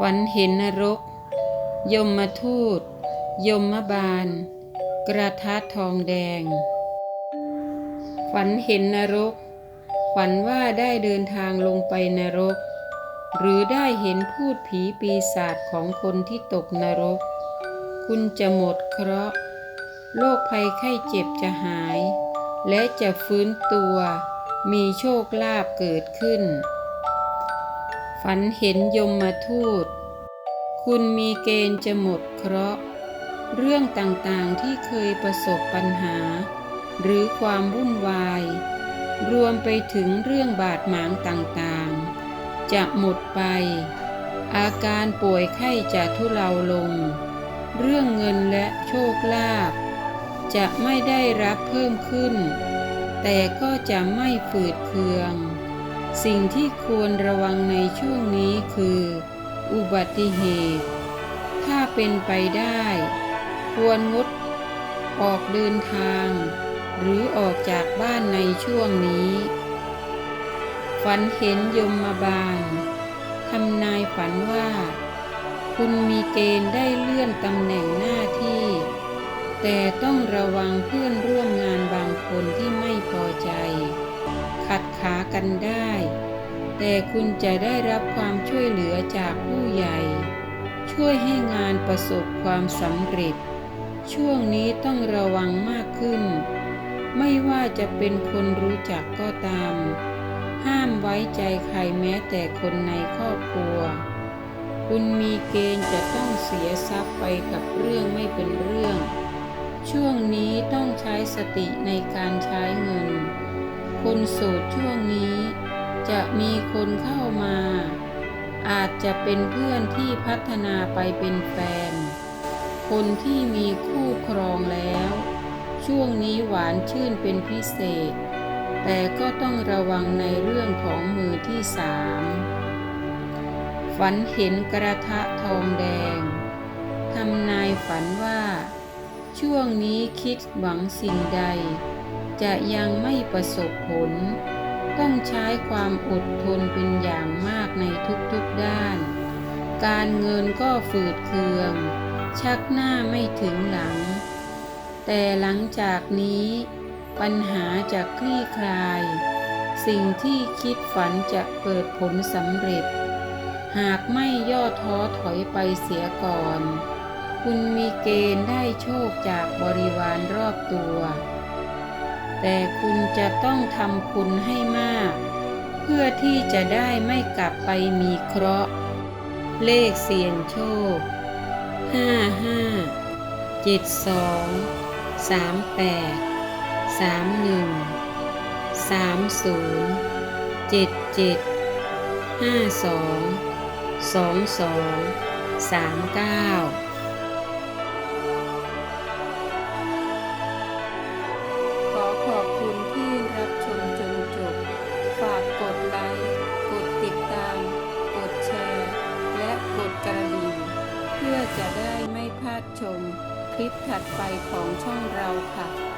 ฝันเห็นนรก ยมมาทูต ยมมาบาล กระทะทองแดง ฝันเห็นนรก ฝันว่าได้เดินทางลงไปนรก หรือได้เห็นพูดผีปีศาจของคนที่ตกนรก คุณจะหมดเคราะห์โรคภัยไข้เจ็บจะหาย และจะฟื้นตัว มีโชคลาภเกิดขึ้น ฝันเห็นยมมาทูต คุณมีเกณฑ์จะหมดเคราะห์ เรื่องต่างๆที่เคยประสบปัญหา หรือความวุ่นวาย รวมไปถึงเรื่องบาดหมางต่างๆ จะหมดไป อาการป่วยไข้จะทุเลาลง เรื่องเงินและโชคลาภจะไม่ได้รับเพิ่มขึ้น แต่ก็จะไม่ฝืดเคือง สิ่งที่ควรระวังในช่วงนี้คือ อุบัติเหตุ ถ้าเป็นไปได้ ควรงดออกเดินทาง หรือออกจากบ้านในช่วงนี้ ฝันเห็นยมมาบาลทำนายฝันว่า คุณมีเกณฑ์ได้เลื่อนตำแหน่งหน้าที่ แต่ต้องระวังเพื่อนร่วมงานบางคนที่ไม่พอใจ ขัดขากันได้ แต่คุณจะได้รับความช่วยเหลือจากผู้ใหญ่ ช่วยให้งานประสบความสำเร็จ ช่วงนี้ต้องระวังมากขึ้น ไม่ว่าจะเป็นคนรู้จักก็ตาม ห้ามไว้ใจใครแม้แต่คนในครอบครัว คุณมีเกณฑ์จะต้องเสียทรัพย์ไปกับเรื่องไม่เป็นเรื่อง ช่วงนี้ต้องใช้สติในการใช้เงิน คนโสดช่วงนี้ จะมีคนเข้ามา อาจจะเป็นเพื่อนที่พัฒนาไปเป็นแฟน คนที่มีคู่ครองแล้ว ช่วงนี้หวานชื่นเป็นพิเศษ แต่ก็ต้องระวังในเรื่องของมือที่สามฝันเห็นกระทะทองแดง ทำนายฝันว่า ช่วงนี้คิดหวังสิ่งใด จะยังไม่ประสบผล ต้องใช้ความอดทนเป็นอย่างมากในทุกๆด้าน การเงินก็ฝืดเคือง ชักหน้าไม่ถึงหลัง แต่หลังจากนี้ปัญหาจะคลี่คลาย สิ่งที่คิดฝันจะเกิดผลสำเร็จ หากไม่ย่อท้อถอยไปเสียก่อน คุณมีเกณฑ์ได้โชคจากบริวารรอบตัว แต่คุณจะต้องทำคุณให้มาก เพื่อที่จะได้ไม่กลับไปมีเคราะห์ เลขเสี่ยงโชค 55 72 38 31 30 77 52 22 39 จะได้ไม่พลาดชม คลิปถัดไปของช่องเราค่ะ